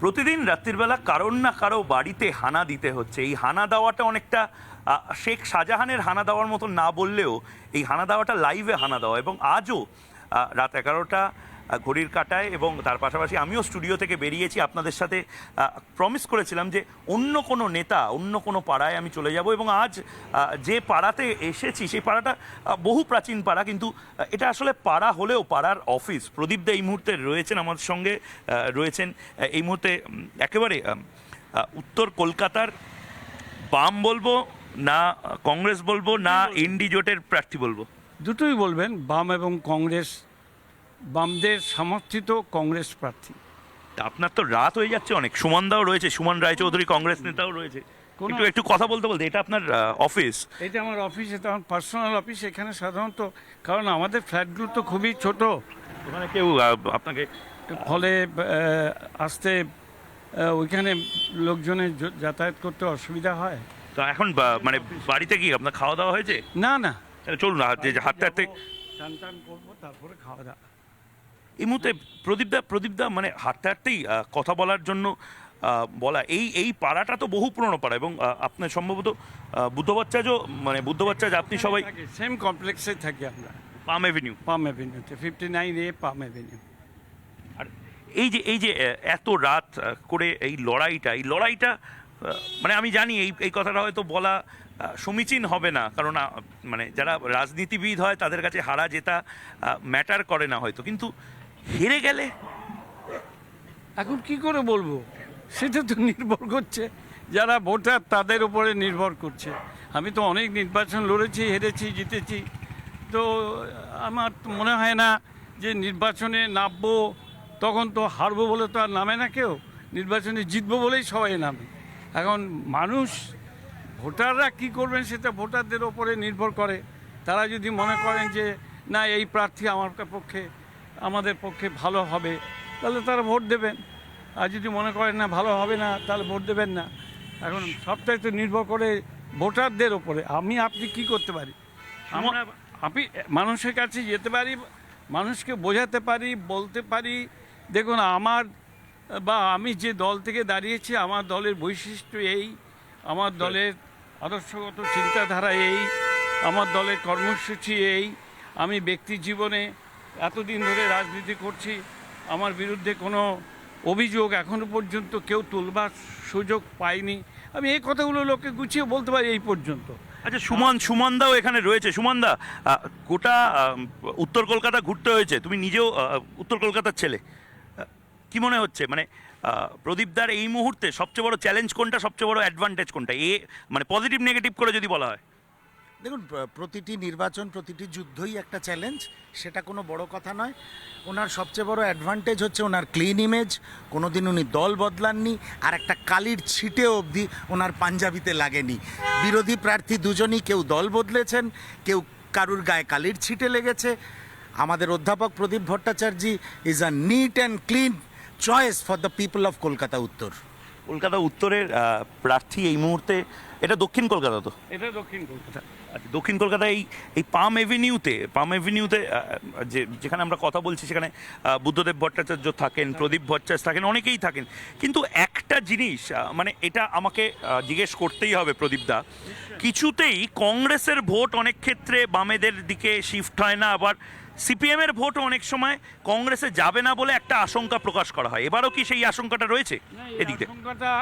প্রতিদিন রাত্রিবেলা কারোর না কারও বাড়িতে হানা দিতে হচ্ছে। এই হানা দেওয়াটা অনেকটা শেখ শাহজাহানের হানা দেওয়ার মতো না বললেও এই হানা দেওয়াটা লাইভে হানা দেওয়া এবং আজও রাত এগারোটা ঘড়ির কাটায় এবং তার পাশাপাশি আমিও স্টুডিও থেকে বেরিয়েছি আপনাদের সাথে প্রমিস করেছিলাম যে অন্য কোনো নেতা অন্য কোনো পাড়ায় আমি চলে যাব এবং আজ যে পাড়াতে এসেছি সেই পাড়াটা বহু প্রাচীন পাড়া কিন্তু এটা আসলে পাড়া হলেও পাড়ার অফিস প্রদীপ দা এই মুহূর্তে রয়েছেন আমার সঙ্গে রয়েছেন এই মুহূর্তে একেবারে উত্তর কলকাতার বাম বলব না কংগ্রেস বলব না ইন্ডি জোটের প্রার্থী বলব। দুটোই বলবেন বাম এবং কংগ্রেস বামদের সমর্থিত কংগ্রেস প্রার্থী। তা আপনার তো রাত হয়ে যাচ্ছে অনেক। সুমন দাও রয়েছে সুমন রায়চৌধুরী কংগ্রেস নেতাও রয়েছে। একটু একটু কথা বলতে বলতে এটা আপনার অফিস। এটা আমার অফিস এটা আমার পার্সোনাল অফিস এখানে সাধারণত কারণ আমাদের ফ্ল্যাটগুলো তো খুবই ছোট। ওখানে কেউ আপনাকে ফলে আসতে ওইখানে লোকজনের যাতায়াত করতে অসুবিধা হয়। তো এখন মানে বাড়িতে কি আপনার খাওয়া দাওয়া হয়েছে? না না। চলুন না হাত- যে হাঁটতে হাঁটতে চান টান করব তারপরে খাওয়া দাওয়া। এই মুহূর্তে প্রদীপদা প্রদীপদা মানে হাঁটতে হাঁটতেই কথা বলার জন্য বলা এই এই পাড়াটা তো বহু পুরনো পাড়া এবং আপনার সম্ভবত বুদ্ধ বাচ্চাজও মানে বুদ্ধ বাচ্চাজ আপনি সবাই সেম কমপ্লেক্সে থাকি আমরা। Palm avenue. Palm অ্যাভিনিউতে fifty nine A palm avenue আর এই যে এই যে এত রাত করে এই লড়াইটা এই লড়াইটা মানে আমি জানি এই এই কথাটা হয়তো বলা সমীচীন হবে না কারণ মানে যারা রাজনীতিবিদ হয় তাদের কাছে হারা জেতা ম্যাটার করে না হয়তো। কিন্তু হেরে গেলে? এখন কি করে বলব? সেটা তো নির্ভর করছে। যারা ভোটার, তাদের উপরে নির্ভর করছে। আমি তো অনেক নির্বাচন লড়েছি, হেরেছি, জিতেছি। তো আমার মনে হয় না যে নির্বাচনে নামবো, তখন তো হারবো বলে তো আর নামে না কেউ। নির্বাচনে জিতবো বলেই সবাই নামে। এখন মানুষ, ভোটাররা কি করবেন সেটা ভোটারদের ওপরে নির্ভর করে। তারা যদি মনে করেন যে, না, এই প্রার্থী আমার পক্ষে আমাদের পক্ষে ভালো হবে তাহলে তারা ভোট দেবেন। আর যদি মনে করেন না ভালো হবে না তাহলে ভোট দেবেন না। এখন সবটাই তো নির্ভর করে ভোটারদের ওপরে আমি আপনি কি করতে পারি? আমরা আপনি মানুষের কাছে যেতে পারি মানুষকে বোঝাতে পারি বলতে পারি। দেখুন আমার বা আমি যে দল থেকে দাঁড়িয়েছি আমার দলের বৈশিষ্ট্য এই। আমার দলের আদর্শগত চিন্তাধারা এই। আমার দলের কর্মসূচি এই। আমি ব্যক্তি জীবনে এতদিন ধরে রাজনীতি করছি, আমার বিরুদ্ধে কোনো অভিযোগ এখনও পর্যন্ত কেউ তুলবার সুযোগ পাইনি। আমি এই কথাগুলো লোককে গুছিয়ে বলতে পারি এই পর্যন্ত। আচ্ছা সুমন সুমন দাও এখানে রয়েছে। সুমন দা গোটা উত্তর কলকাতা ঘুরতে হয়েছে। তুমি নিজেও উত্তর কলকাতার ছেলে। কি মনে হচ্ছে? মানে প্রদীপদার এই মুহূর্তে সবচেয়ে বড় চ্যালেঞ্জ কোনটা? সবচেয়ে বড় অ্যাডভান্টেজ কোনটা? এ মানে পজিটিভ নেগেটিভ করে যদি বলা হয়। দেখুন প্রতিটি নির্বাচন, প্রতিটি যুদ্ধই একটা চ্যালেঞ্জ সেটা কোনো বড় কথা নয়। ওনার সবচেয়ে বড় অ্যাডভান্টেজ হচ্ছে ওনার ক্লিন ইমেজ কোনোদিন উনি দল বদলাননি, আর একটা কালির ছিটে অবধি ওনার পাঞ্জাবিতে লাগেনি। বিরোধী প্রার্থী দুজনই কেউ দল বদলেছেন, কেউ কারুর গায়ে কালির ছিটে লেগেছে। আমাদের অধ্যাপক Pradip Bhattacharya is a neat and clean choice for the people of Kolkata উত্তর। কলকাতা উত্তরের প্রার্থী এই মুহূর্তে এটা দক্ষিণ কলকাতা তো? এটা দক্ষিণ কলকাতা। আচ্ছা, দক্ষিণ কলকাতায় এই এই পাম এভিনিউতে পাম এভিনিউতে যে যেখানে আমরা কথা বলছি সেখানে বুদ্ধদেব ভট্টাচার্য থাকেন প্রদীপ ভট্টাচার্য থাকেন অনেকেই থাকেন। কিন্তু একটা জিনিস মানে এটা আমাকে জিজ্ঞেস করতেই হবে প্রদীপদা কিছুতেই কংগ্রেসের ভোট অনেক ক্ষেত্রে বামেদের দিকে শিফট হয় না আবার সিপিএম এর ভোট অনেক সময় কংগ্রেসে যাবে না বলে একটা আশঙ্কা প্রকাশ করা হয়। এবারও কি সেই আশঙ্কাটা রয়েছে? এদিকে আশঙ্কাটা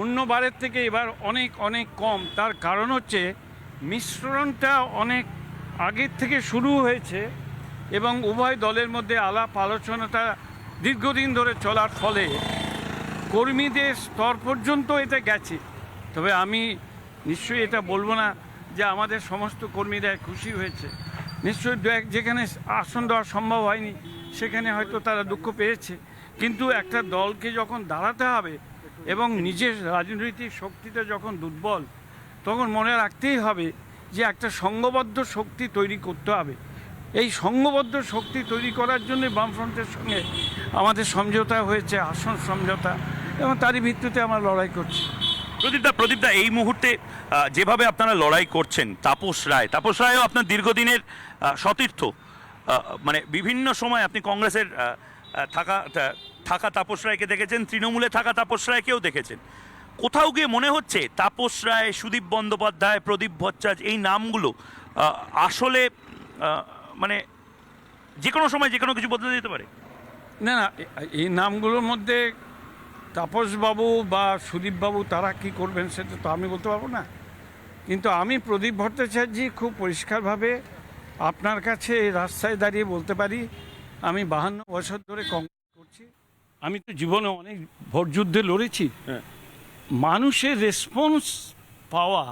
অন্য বারের থেকে এবার অনেক অনেক কম। তার কারণ হচ্ছে মিশ্রণটা অনেক আগের থেকে শুরু হয়েছে এবং উভয় দলের মধ্যে আলাপ আলোচনাটা দীর্ঘদিন ধরে চলার ফলে কর্মীদের স্তর পর্যন্ত এটা গেছে। তবে আমি নিশ্চয়ই এটা বলব না যে আমাদের সমস্ত কর্মীরা খুশি হয়েছে। নিশ্চয়ই যেখানে আসন দেওয়া সম্ভব হয়নি, সেখানে হয়তো তারা দুঃখ পেয়েছে। কিন্তু একটা দলকে যখন দাঁড়াতে হবে এবং নিজের রাজনৈতিক শক্তিটা যখন দুর্বল, তখন মনে রাখতেই হবে যে একটা সংঘবদ্ধ শক্তি তৈরি করতে হবে। এই সংঘবদ্ধ শক্তি তৈরি করার জন্য বামফ্রন্টের সঙ্গে আমাদের সমঝোতা হয়েছে, আসন সমঝোতা, এবং তারই ভিত্তিতে আমরা লড়াই করছি। প্রদীপদা প্রদীপদা, এই মুহূর্তে যেভাবে আপনারা লড়াই করছেন, তাপস রায়, তাপস রায়ও আপনার দীর্ঘদিনের সতীর্থ। মানে বিভিন্ন সময় আপনি কংগ্রেসের থাকা থাকা তাপস রায়কে দেখেছেন, তৃণমূলে থাকা তাপস রায়কেও দেখেছেন। কোথাও গিয়ে মনে হচ্ছে তাপস রায়, সুদীপ বন্দ্যোপাধ্যায়, প্রদীপ ভট্টাচার্য এই নামগুলো আসলে মানে যে কোনো সময় যে কোনো কিছু বদলে যেতে পারে? না না, এই নামগুলোর মধ্যে তাপসবাবু বা সুদীপবাবু তারা কি করবেন সেটা তো আমি বলতে পারব না। কিন্তু আমি প্রদীপ ভট্টাচার্যি খুব পরিষ্কারভাবে আপনার কাছে এই রাস্তায় দাঁড়িয়ে বলতে পারি আমি বাহান্ন বছর ধরে কংগ্রেস করছি। আমি তো জীবনে অনেক ভোট যুদ্ধে লড়েছি। হ্যাঁ। মানুষের রেসপন্স পাওয়া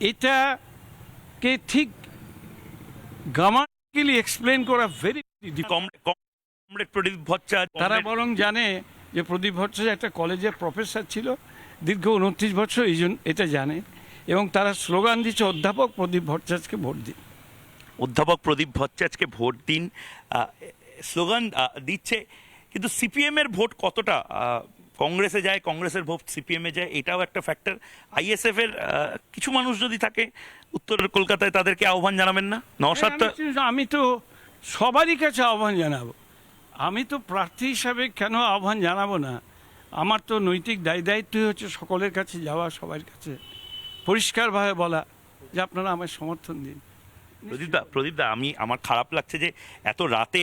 এটাকে ঠিক গ্রামাটিক্যালি এক্সপ্লেন করা ভেরি কম প্রদীপ ভট্টাচার্য তারা বরং জানে যে প্রদীপ ভট্টাচার্য একটা কলেজের প্রফেসর ছিল দীর্ঘ উনত্রিশ বছর এই জন্য এটা জানে এবং তারা স্লোগান দিচ্ছে অধ্যাপক প্রদীপ ভট্টাচার্যকে ভোট দিন। অধ্যাপক প্রদীপ ভট্টাচার্যকে ভোট দিন স্লোগান দিচ্ছে কিন্তু সিপিএম এর ভোট কতটা? কংগ্রেসে যায় কংগ্রেসের ভোট সিপিএম এ যায় এটাও একটা ফ্যাক্টর আইএসএফ এর কিছু মানুষ যদি থাকে উত্তর কলকাতায় তাদেরকে আহ্বান জানাবেন না? তো- আমি আমি তো সবারই কাছে আহ্বান জানাব। আমি তো প্রার্থী হিসাবে কেন আহ্বান জানাব না? আমার তো নৈতিক দায় দায়িত্বই হচ্ছে সকলের কাছে যাওয়া, সবার কাছে পরিষ্কারভাবে বলা যে আপনারা আমায় সমর্থন দিন। প্রদীপদা প্রদীপদা আমি, আমার খারাপ লাগছে যে এত রাতে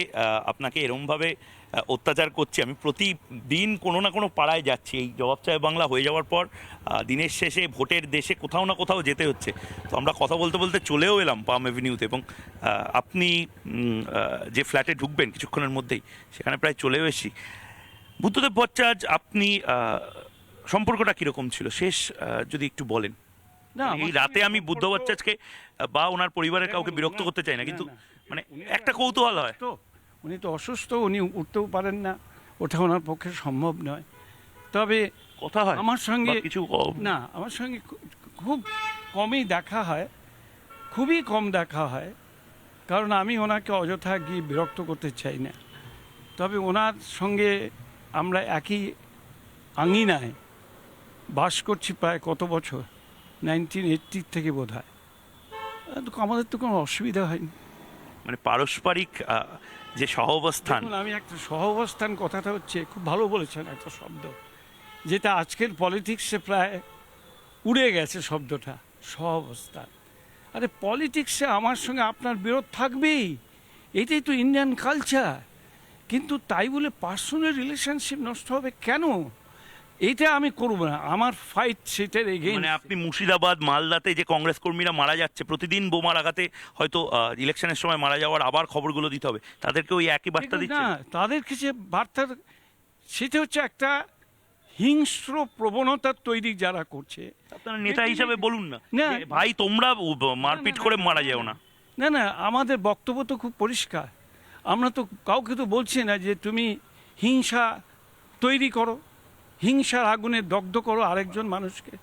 আপনাকে এরমভাবে অত্যাচার করছি। আমি প্রতিদিন কোনো না কোনো পাড়ায় যাচ্ছি। এই জবাব চায় বাংলা হয়ে যাওয়ার পর দিনের শেষে ভোটের দেশে কোথাও না কোথাও যেতে হচ্ছে। তো আমরা কথা বলতে বলতে চলেও এলাম পাম এভিনিউতে এবং আপনি যে ফ্ল্যাটে ঢুকবেন কিছুক্ষণের মধ্যেই, সেখানে প্রায় চলেও এসেছি। বুদ্ধদেব ভট্টাচার্য, আপনি সম্পর্কটা কীরকম ছিল? শেষ যদি একটু বলেন। না এই রাতে আমি বুদ্ধ বাচ্চাকে বা ওনার পরিবারের কাউকে বিরক্ত করতে চাই না না, কিন্তু মানে একটা কৌতূহল হয়। তো উনি তো অসুস্থ উনি উঠতেও পারেন না ওঠা ওনার পক্ষে সম্ভব নয়। তবে কথা হয় আমার সঙ্গে কিছু না আমার সঙ্গে খুব কমই দেখা হয় খুবই কম দেখা হয় কারণ আমি ওনাকে অযথা গিয়ে বিরক্ত করতে চাই না। তবে ওনার সঙ্গে আমরা একই আঙিনায় বাস করছি প্রায় কত বছর? নাইনটিন এইট্টি থেকে বোধ হয় আমাদের তো কোনো অসুবিধা হয়নি। মানে পারস্পরিক যে সহাবস্থান। আমি একটা সহাবস্থান কথাটা হচ্ছে খুব ভালো বলেছেন একটা শব্দ যেটা আজকের পলিটিক্সে প্রায় উড়ে গেছে শব্দটা সহাবস্থান। আরে পলিটিক্সে আমার সঙ্গে আপনার বিরোধ থাকবেই এটাই তো ইন্ডিয়ান কালচার কিন্তু তাই বলে পার্সোনাল রিলেশনশিপ নষ্ট হবে কেন? এটা আমি করব না। আমার ফাইট সেটার এগেইন মানে আপনি মুর্শিদাবাদ মালদাতে যে কংগ্রেস কর্মীরা মারা যাচ্ছে প্রতিদিন বোমার আঘাতে হয়তো ইলেকশনের সময় মারা যাওয়ার আবার খবরগুলো দিতে হবে। তাদেরকে ওই একই বার্তা দিচ্ছে না তাদেরকে যে বার্তার সেটা হচ্ছে একটা হিংস্র প্রবণতা তৈরি যারা করছে। আপনারা নেতা হিসাবে বলুন না। না। ভাই তোমরা মারপিট করে মারা যাও না। না না আমাদের বক্তব্য তো খুব পরিষ্কার। আমরা তো কাউকে তো বলছি না যে তুমি হিংসা তৈরি করো। হিংসার আগুনে দগ্ধ করো আরেকজন মানুষকে।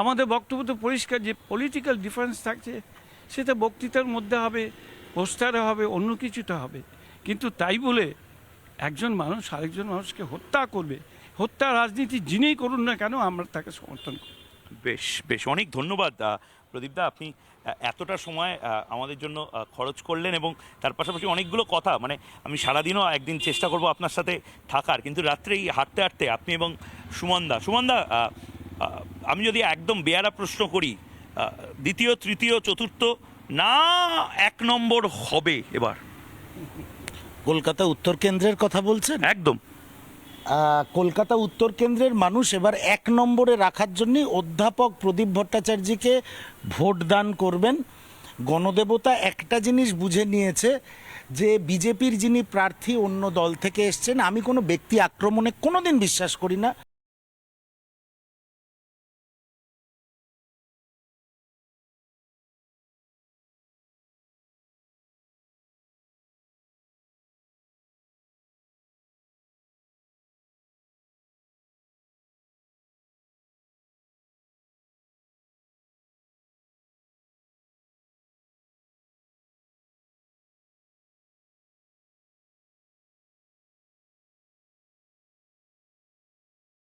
আমাদের বক্তব্য তো পরিষ্কার যে পলিটিক্যাল ডিফারেন্স থাকছে, সেটা বক্তৃতার মধ্যে হবে পোস্টারে হবে, অন্য কিছুতে হবে। কিন্তু তাই বলে একজন মানুষ আরেকজন মানুষকে হত্যা করবে, হত্যা রাজনীতি যিনিই করুন না কেন আমরা তাকে সমর্থন করি বেশ বেশ অনেক ধন্যবাদ প্রদীপদা আপনি এতটা সময় আমাদের জন্য খরচ করলেন এবং তার পাশাপাশি অনেকগুলো কথা মানে আমি সারাদিনও একদিন চেষ্টা করব আপনার সাথে থাকার কিন্তু রাত্রে এই হাঁটতে হাঁটতে আপনি এবং সুমনদা সুমনদা আমি যদি একদম বেয়ারা প্রশ্ন করি দ্বিতীয় তৃতীয় চতুর্থ না এক নম্বর হবে এবার। কলকাতা উত্তর কেন্দ্রের কথা বলছেন? একদম। কলকাতা উত্তর কেন্দ্রের মানুষ এবার এক নম্বরে রাখার জন্য অধ্যাপক প্রদীপ ভট্টাচার্যকে ভোট দান করবেন। গণদেবতা একটা জিনিস বুঝে নিয়েছে যে বিজেপির যিনি প্রার্থী অন্য দল থেকে এসছেন, আমি কোনো ব্যক্তি আক্রমণে কোনো দিন বিশ্বাস করি না।